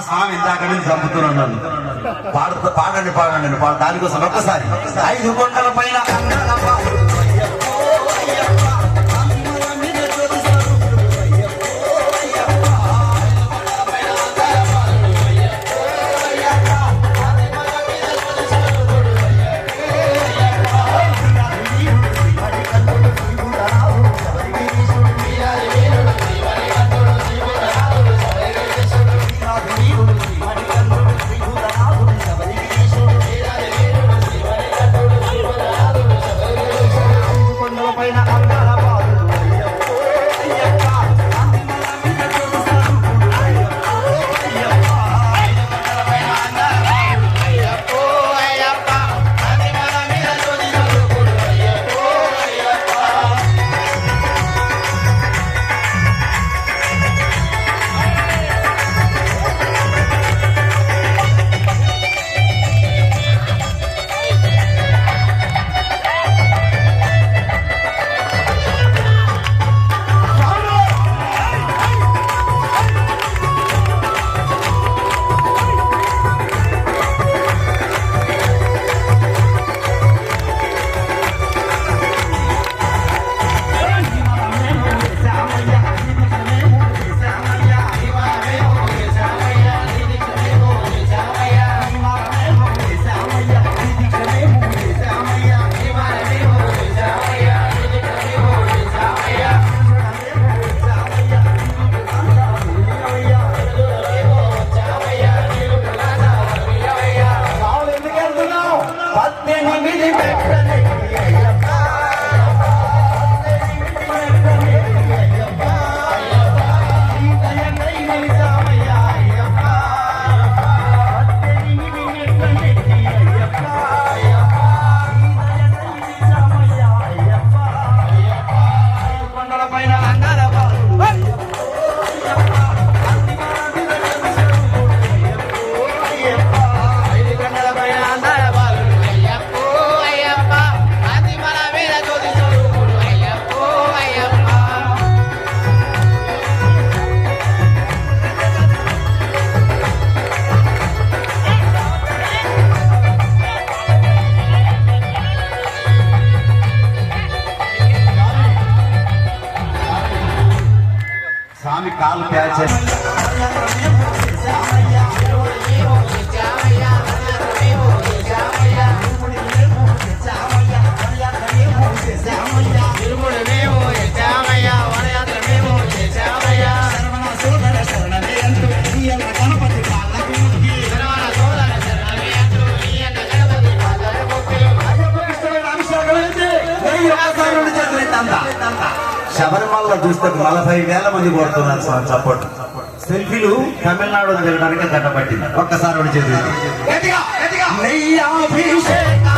స్వామి ఇందాక నుంచి చంపుతున్నాను నన్ను పాడుతూ పాడండి పాడండి పాడు దానికోసం ఒక్కసారి ఐదు కొండల పైన కొండల పైన అందాల निकाल के आज చూస్తే నలభై వేల మంది కొడుతున్నారు స్వామి చప్పట్లు సెల్ఫీలు తమిళనాడు తిరగడానికి గడ్డ పట్టింది. ఒక్కసారి చేసి నెయ్యాభిషేక